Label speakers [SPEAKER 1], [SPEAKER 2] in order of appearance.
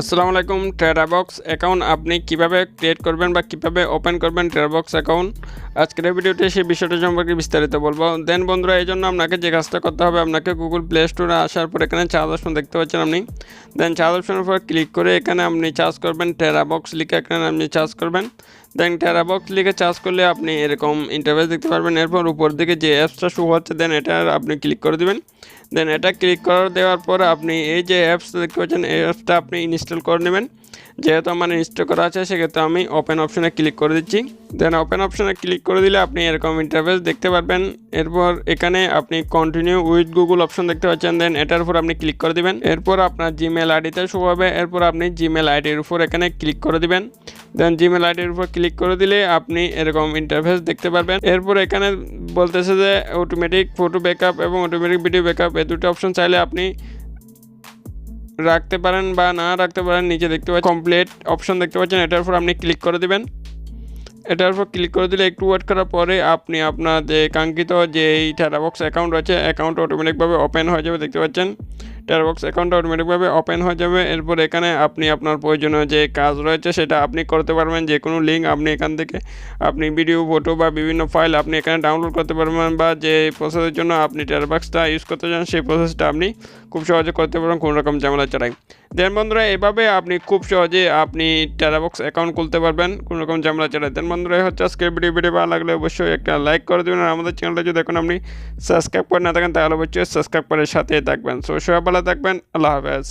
[SPEAKER 1] আসসালামু আলাইকুম ট্রেডাবক্স অ্যাকাউন্ট আপনি কীভাবে ক্রিয়েট করবেন বা কীভাবে ওপেন করবেন ট্রেডাবক্স অ্যাকাউন্ট আজকের ভিডিওতে সেই বিষয়টা সম্পর্কে বিস্তারিত বলব। দেন বন্ধুরা, এই জন্য আপনাকে যে কাজটা করতে হবে, আপনাকে গুগল প্লে স্টোরে আসার পর এখানে চার্জ অপশন দেখতে পাচ্ছেন আপনি। দেন চার্জ অপশনের উপর ক্লিক করে এখানে আপনি চার্জ করবেন টেরাবক্স লিখে এখানে আপনি চার্জ করবেন। দেন টেরাবক্স লিখে চার্জ করলে আপনি এরকম ইন্টারভেস দেখতে পারবেন। এরপর উপর দিকে যে অ্যাপসটা শো হচ্ছে দেন এটা আপনি ক্লিক করে দিবেন। দেন এটা ক্লিক করে দেওয়ার পর আপনি এই যে অ্যাপস দেখতে পাচ্ছেন, এই অ্যাপসটা আপনি ইনস্টল করে নেবেন। যেহেতু আমার ইনস্টল করা আছে, সেক্ষেত্রে আমি ওপেন অপশনে ক্লিক করে দিচ্ছি। দেন ওপেন অপশনে ক্লিক করে দিলে আপনি এরকম ইন্টারফেস দেখতে পারবেন। এরপর এখানে আপনি কন্টিনিউ উইথ গুগল অপশন দেখতে পাচ্ছেন। দেন এটার উপর আপনি ক্লিক করে দিবেন। এরপর আপনার জিমেল আইডিতে শো হবে। এরপর আপনি জিমেল আইডির উপর এখানে ক্লিক করে দিবেন। দেন জিমেল আইডির উপর ক্লিক করে দিলে আপনি এরকম ইন্টারফেস দেখতে পারবেন। এরপর এখানে বলতেছে যে অটোমেটিক ফটো ব্যাকআপ এবং অটোমেটিক ভিডিও ব্যাকআপ এই দুটো অপশন চাইলে আপনি রাখতে পারেন বা না রাখতে পারেন, নিচে দেখতে পাচ্ছেন কমপ্লিট অপশন দেখতে পাচ্ছেন, এটার উপর আপনি ক্লিক করে দেবেন। এটার উপর ক্লিক করে দিলে একটু ওয়েট করার পরে আপনি আপনার যে কাঙ্ক্ষিত যে এই টেরাবক্স অ্যাকাউন্ট আছে অ্যাকাউন্ট অটোমেটিকভাবে ওপেন হয়ে যাবে, দেখতে পাচ্ছেন। টেরাবক্স অ্যাকাউন্ট অটোমেটিকভাবে ওপেন হয়ে যাবে। এরপর এখানে আপনি আপনার প্রয়োজনীয় যে কাজ রয়েছে, সেটা আপনি করতে পারবেন। যে কোনো লিঙ্ক আপনি এখান থেকে, আপনি ভিডিও ফটো বা বিভিন্ন ফাইল আপনি এখানে ডাউনলোড করতে পারবেন বা যে প্রসেসের জন্য আপনি টেরাবক্সটা ইউজ করতে চান, সেই প্রসেসটা আপনি খুব সহজে করতে পারবেন কোনো রকম ঝামেলা ছাড়াই। দেন বন্ধুরা, এভাবে আপনি খুব সহজে আপনি টেরাবক্স অ্যাকাউন্ট খুলতে পারবেন, কোনো রকম ঝামেলা ছাড়াই। দেন বন্ধুরা হচ্ছে আজকে ভিডিও ভিডিও ভালো লাগলে অবশ্যই একটা লাইক করে দেবেন, আর আমাদের চ্যানেলটা যদি এখন আপনি সাবস্ক্রাইব করে না থাকেন, তাহলে অবশ্যই সাবস্ক্রাইব করে সাথে থাকবেন। সো সবাই ভালো থাকবেন, আল্লাহ হাফেজ।